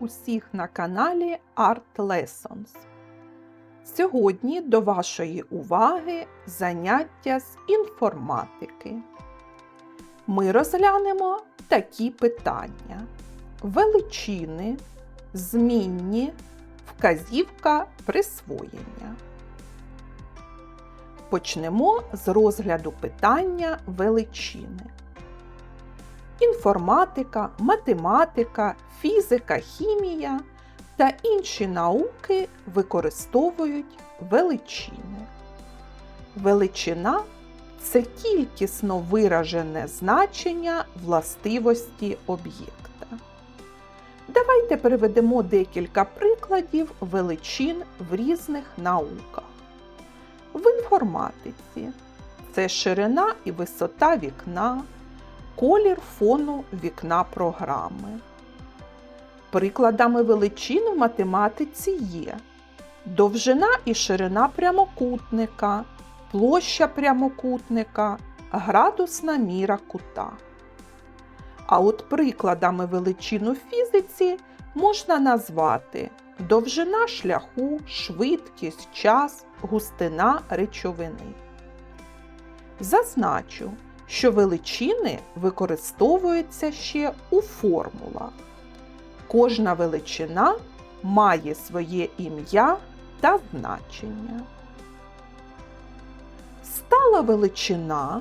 Усіх на каналі Art Lessons. Сьогодні до вашої уваги заняття з інформатики. Ми розглянемо такі питання: величини, змінні, вказівка присвоєння. Почнемо з розгляду питання величини. Інформатика, математика, фізика, хімія та інші науки використовують величини. Величина це кількісно виражене значення властивості об'єкта. Давайте приведемо декілька прикладів величин в різних науках. В інформатиці це ширина і висота вікна, колір фону вікна програми. Прикладами величин в математиці є довжина і ширина прямокутника, площа прямокутника, градусна міра кута. А от прикладами величин у фізиці можна назвати довжина шляху, швидкість, час, густина речовини. Зазначу, що величини використовуються ще у формулах. Кожна величина має своє ім'я та значення. Стала величина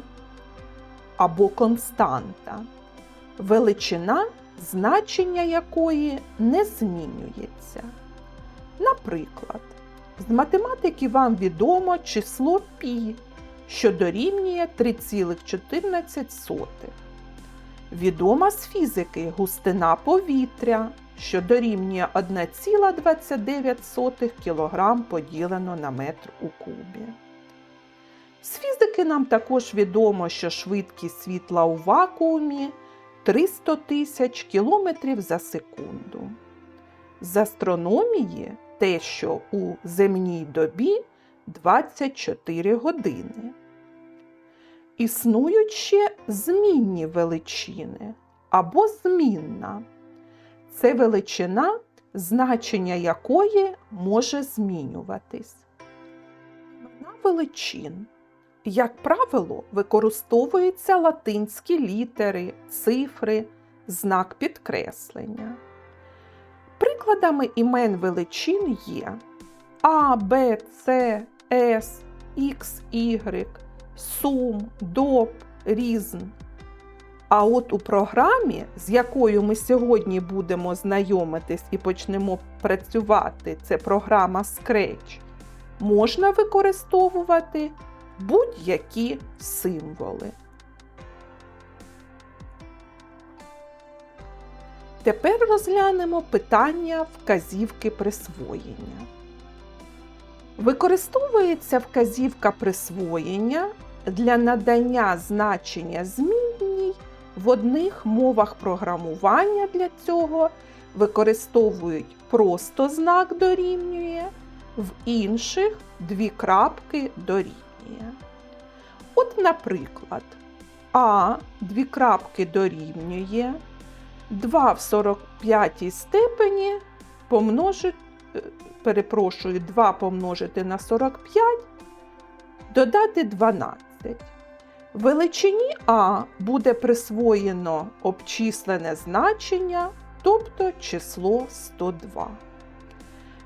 або константа величина, значення якої не змінюється. Наприклад, з математики вам відомо число π, що дорівнює 3,14. Відома з фізики густина повітря, що дорівнює 1,29 кг поділено на метр у кубі. З фізики нам також відомо, що швидкість світла у вакуумі 300 тисяч кілометрів за секунду. З астрономії те, що у земній добі 24 години. Існують ще змінні величини або змінна. Це величина, значення якої може змінюватись. Імена величин, як правило, використовуються латинські літери, цифри, знак підкреслення. Прикладами імен величин є А, Б, С, С, Х, Y, Сум, Доп, Різн. А от у програмі, з якою ми сьогодні будемо знайомитись і почнемо працювати, це програма Scratch, можна використовувати будь-які символи. Тепер розглянемо питання вказівки присвоєння. Використовується вказівка присвоєння для надання значення змінній в одних мовах програмування для цього використовують просто знак дорівнює, в інших дві крапки дорівнює. От, наприклад, А дві крапки дорівнює 2 в 45 степені помножити, перепрошую, 2 помножити на 45, додати 12. Величині А буде присвоєно обчислене значення, тобто число 102.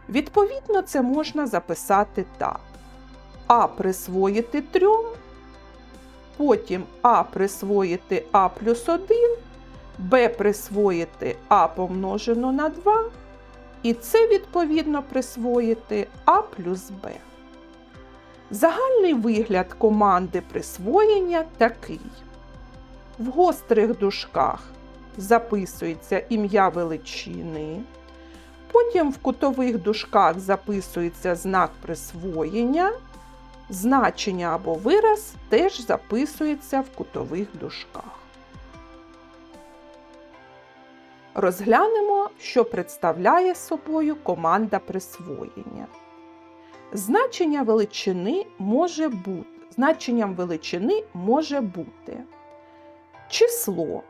Відповідно, це можна записати так. А присвоїти 3, потім А присвоїти А плюс 1, Б присвоїти А помножено на 2, і це відповідно присвоїти А плюс Б. Загальний вигляд команди присвоєння такий. В гострих дужках записується ім'я величини. Потім в кутових дужках записується знак присвоєння. Значення або вираз теж записується в кутових дужках. Розглянемо, що представляє собою команда присвоєння. Значення величини може бути, значенням величини може бути число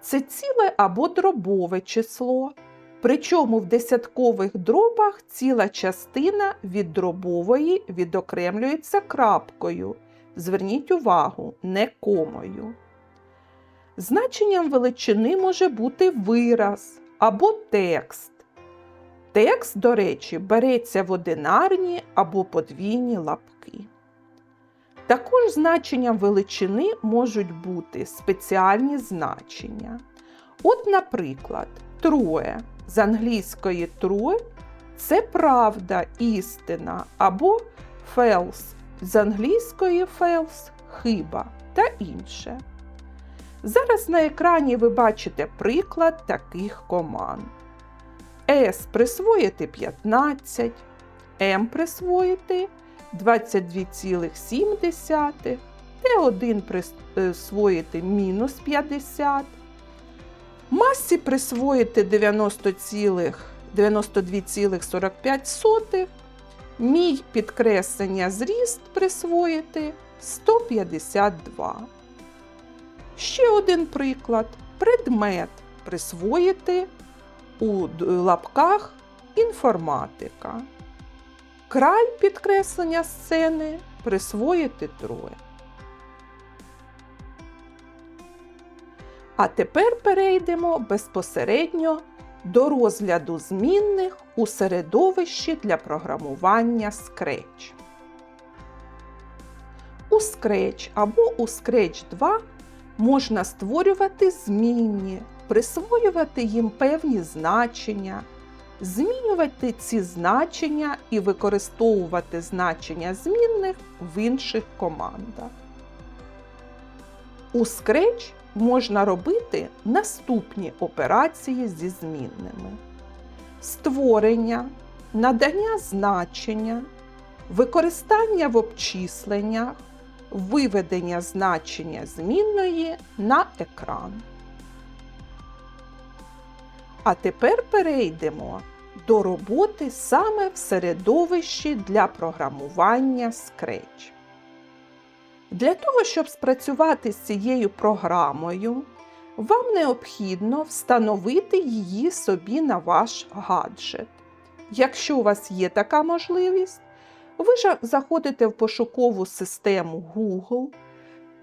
це ціле або дробове число, Причому в десяткових дробах ціла частина від дробової відокремлюється крапкою. Зверніть увагу, не комою. Значенням величини може бути вираз або текст. Текст, до речі, береться в одинарні або подвійні лапки. Також значенням величини можуть бути спеціальні значення. От, наприклад, троє з англійської true – це правда, істина, або false з англійської false – хиба та інше. Зараз на екрані ви бачите приклад таких команд. S присвоїти 15, M присвоїти 22,7, Т1 присвоїти мінус 50, масі присвоїти 92,45, мій підкреслення зріст присвоїти 152. Ще один приклад. Предмет присвоїти у лапках інформатика. Краль підкреслення сцени присвоїти троє. А тепер перейдемо безпосередньо до розгляду змінних у середовищі для програмування Scratch. У Scratch або у Scratch 2 можна створювати змінні, присвоювати їм певні значення, змінювати ці значення і використовувати значення змінних в інших командах. У Scratch можна робити наступні операції зі змінними: створення, надання значення, використання в обчисленнях, виведення значення змінної на екран. А тепер перейдемо до роботи саме в середовищі для програмування Scratch. Для того, щоб спрацювати з цією програмою, вам необхідно встановити її собі на ваш гаджет. Якщо у вас є така можливість, ви ж заходите в пошукову систему Google,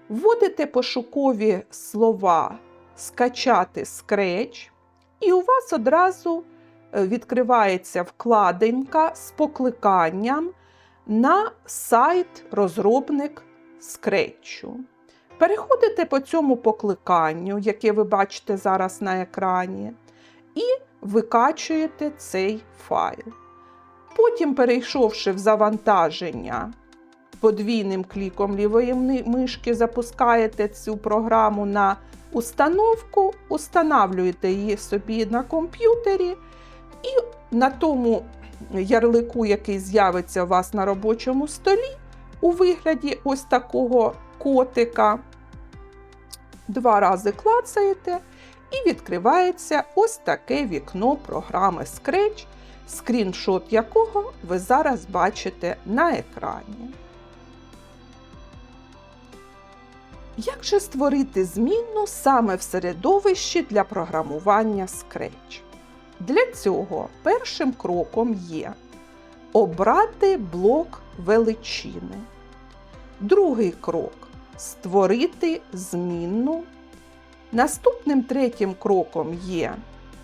вводите пошукові слова скачати Scratch, і у вас одразу е, відкривається вкладинка з покликанням на сайт розробник скретчу. Переходите по цьому покликанню, яке ви бачите зараз на екрані, і викачуєте цей файл. Потім, перейшовши в завантаження, подвійним кліком лівої мишки запускаєте цю програму на установку, устанавлюєте її собі на комп'ютері, і на тому ярлику, який з'явиться у вас на робочому столі, у вигляді ось такого котика, два рази клацаєте, і відкривається ось таке вікно програми Scratch, скріншот якого ви зараз бачите на екрані. Як же створити змінну саме в середовищі для програмування Scratch? Для цього першим кроком є обрати блок величини. Другий крок створити змінну. Наступним третім кроком є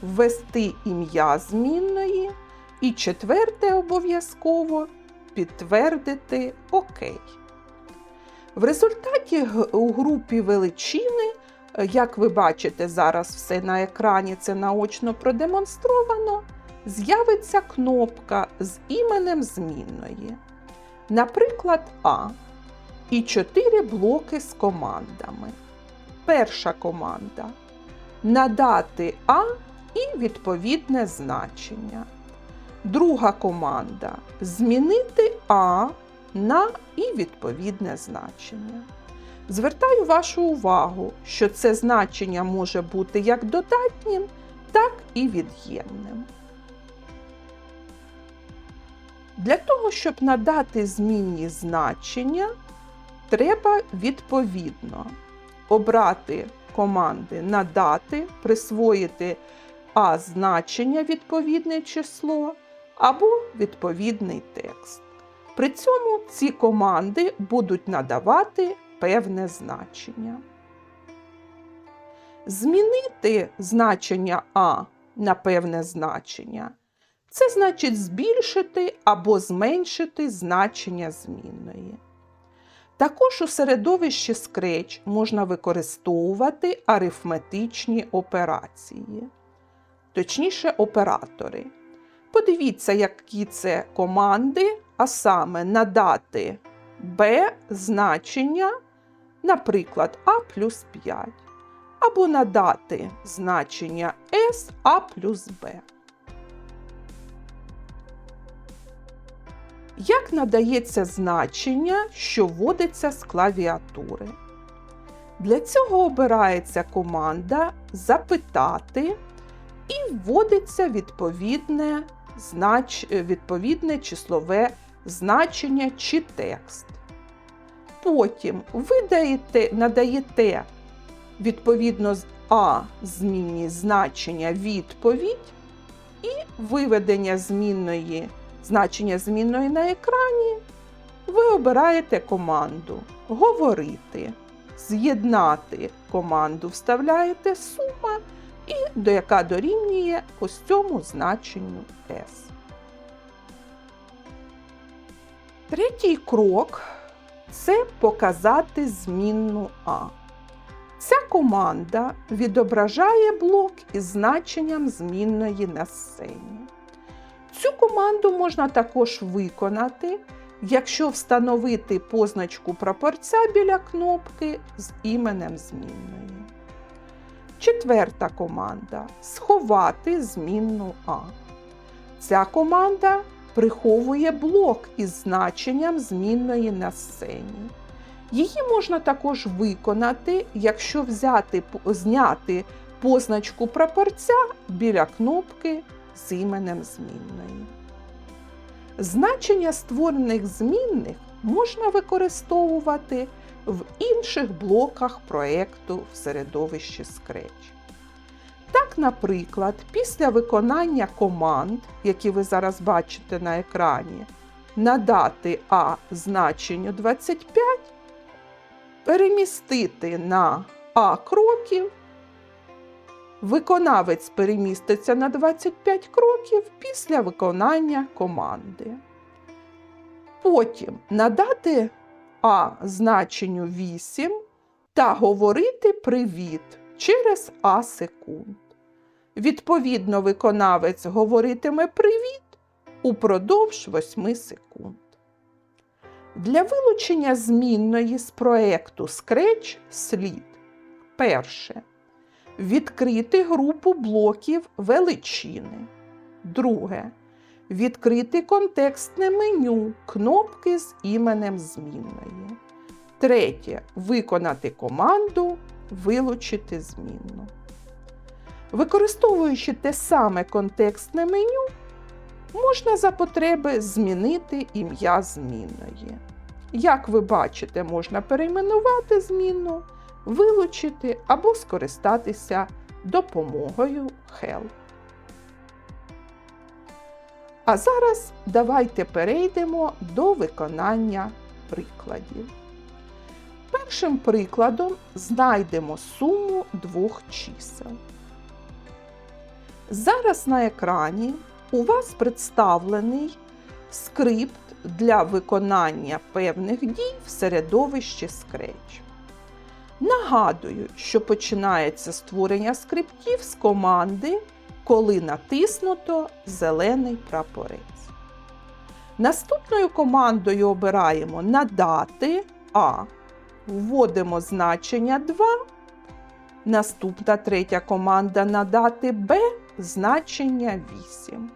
ввести ім'я змінної. І четверте обов'язково підтвердити ОК. В результаті у групі величини, е, як ви бачите, зараз все на екрані це наочно продемонстровано, з'явиться кнопка з іменем змінної. Наприклад, А. І чотири блоки з командами. Перша команда надати А і відповідне значення. Друга команда змінити А на і відповідне значення. Звертаю вашу увагу, що це значення може бути як додатнім, так і від'ємним. Для того, щоб надати змінні значення, треба відповідно обрати команди надати, присвоїти А значення відповідне число або відповідний текст. При цьому ці команди будуть надавати певне значення. Змінити значення А на певне значення це значить збільшити або зменшити значення змінної. Також у середовищі Scratch можна використовувати арифметичні операції, точніше оператори. Подивіться, які це команди, а саме надати b значення, наприклад, а плюс 5, або надати значення s а плюс b. Як надається значення, що вводиться з клавіатури? Для цього обирається команда Запитати і вводиться відповідне, знач... відповідне числове значення чи текст. Потім ви даєте, надаєте відповідно з А змінні значення відповідь і виведення змінної значення змінної на екрані, ви обираєте команду Говорити. З'єднати команду вставляєте сума, і до яка дорівнює ось цьому значенню S. Третій крок це показати змінну А. Ця команда відображає блок із значенням змінної на сцені. Цю команду можна також виконати, якщо встановити позначку прапорця біля кнопки з іменем змінної. Четверта команда сховати змінну А. Ця команда приховує блок із значенням змінної на сцені. Її можна також виконати, якщо взяти, зняти позначку прапорця біля кнопки з іменем змінної. Значення створених змінних можна використовувати в інших блоках проєкту в середовищі Scratch. Так, наприклад, після виконання команд, які ви зараз бачите на екрані, надати А значенню 25, перемістити на А кроків Виконавець переміститься на 25 кроків після виконання команди. Потім надати А значенню 8 та говорити привіт через А секунд. Відповідно, виконавець говоритиме привіт упродовж 8 секунд. Для вилучення змінної з проекту Scratch слід перше відкрити групу блоків величини. Друге. Відкрити контекстне меню кнопки з іменем змінної. Третє. Виконати команду Вилучити змінну. Використовуючи те саме контекстне меню, можна за потреби змінити ім'я змінної. Як ви бачите, можна перейменувати змінну вилучити або скористатися допомогою Help. А зараз давайте перейдемо до виконання прикладів. Першим прикладом знайдемо суму двох чисел. Зараз на екрані у вас представлений скрипт для виконання певних дій в середовищі Scratch. Нагадую, що починається створення скриптів з команди, коли натиснуто зелений прапорець. Наступною командою обираємо надати А. Вводимо значення 2. Наступна третя команда надати Б значення 8.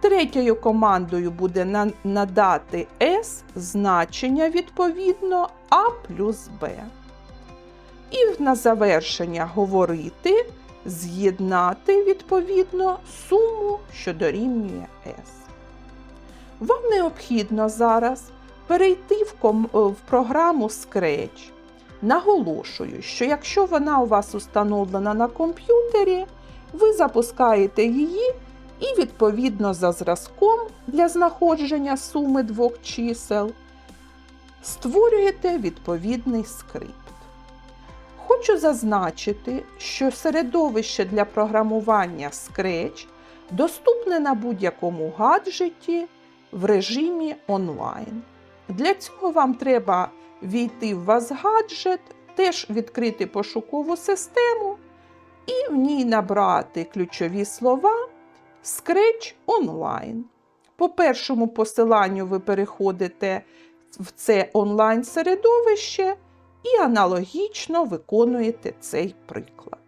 Третьою командою буде надати S значення відповідно А плюс Б. І на завершення говорити, з'єднати відповідно суму, що дорівнює S. Вам необхідно зараз перейти в, ком... в програму Scratch. Наголошую, що якщо вона у вас установлена на комп'ютері, ви запускаєте її і відповідно за зразком для знаходження суми двох чисел створюєте відповідний скрипт. Хочу зазначити, що середовище для програмування Scratch доступне на будь-якому гаджеті в режимі онлайн. Для цього вам треба війти в вас гаджет, теж відкрити пошукову систему і в ній набрати ключові слова Scratch Online. По першому посиланню ви переходите в це онлайн-середовище і аналогічно виконуєте цей приклад.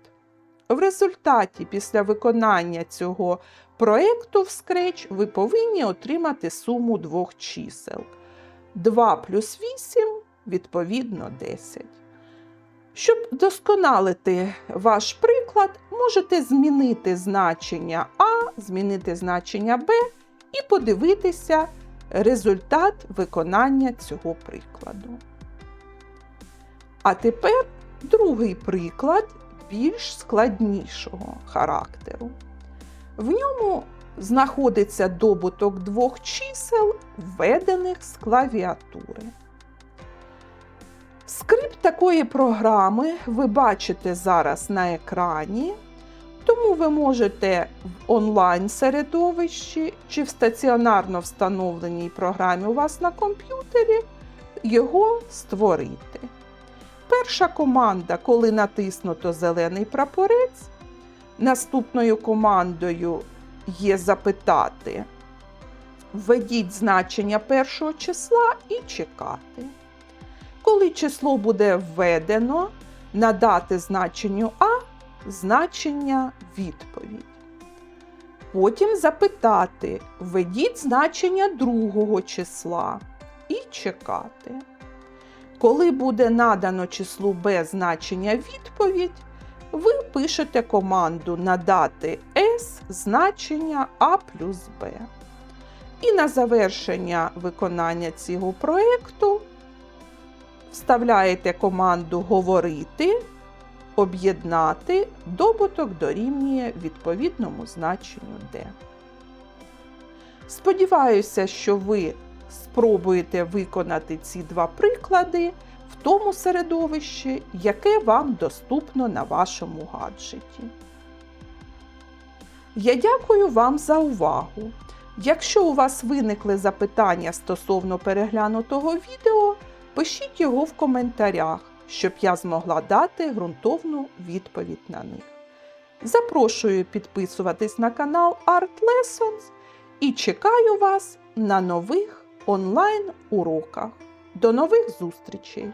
В результаті, після виконання цього проєкту в Scratch, ви повинні отримати суму двох чисел. 2 плюс 8, відповідно 10. Щоб досконалити ваш приклад, можете змінити значення А, змінити значення Б і подивитися результат виконання цього прикладу. А тепер другий приклад більш складнішого характеру. В ньому знаходиться добуток двох чисел, введених з клавіатури. Скрипт такої програми ви бачите зараз на екрані, тому ви можете в онлайн-середовищі чи в стаціонарно встановленій програмі у вас на комп'ютері його створити. Перша команда, коли натиснуто зелений прапорець, наступною командою є запитати. Введіть значення першого числа і чекати. Коли число буде введено, надати значенню А значення відповідь. Потім запитати, введіть значення другого числа і чекати. Коли буде надано числу Б значення відповідь, ви пишете команду надати S значення А плюс Б. І на завершення виконання цього проєкту вставляєте команду Говорити, об'єднати, добуток дорівнює відповідному значенню D. Сподіваюся, що ви спробуєте виконати ці два приклади в тому середовищі, яке вам доступно на вашому гаджеті. Я дякую вам за увагу. Якщо у вас виникли запитання стосовно переглянутого відео, пишіть його в коментарях, щоб я змогла дати ґрунтовну відповідь на них. Запрошую підписуватись на канал Art Lessons і чекаю вас на нових онлайн уроках. До нових зустрічей!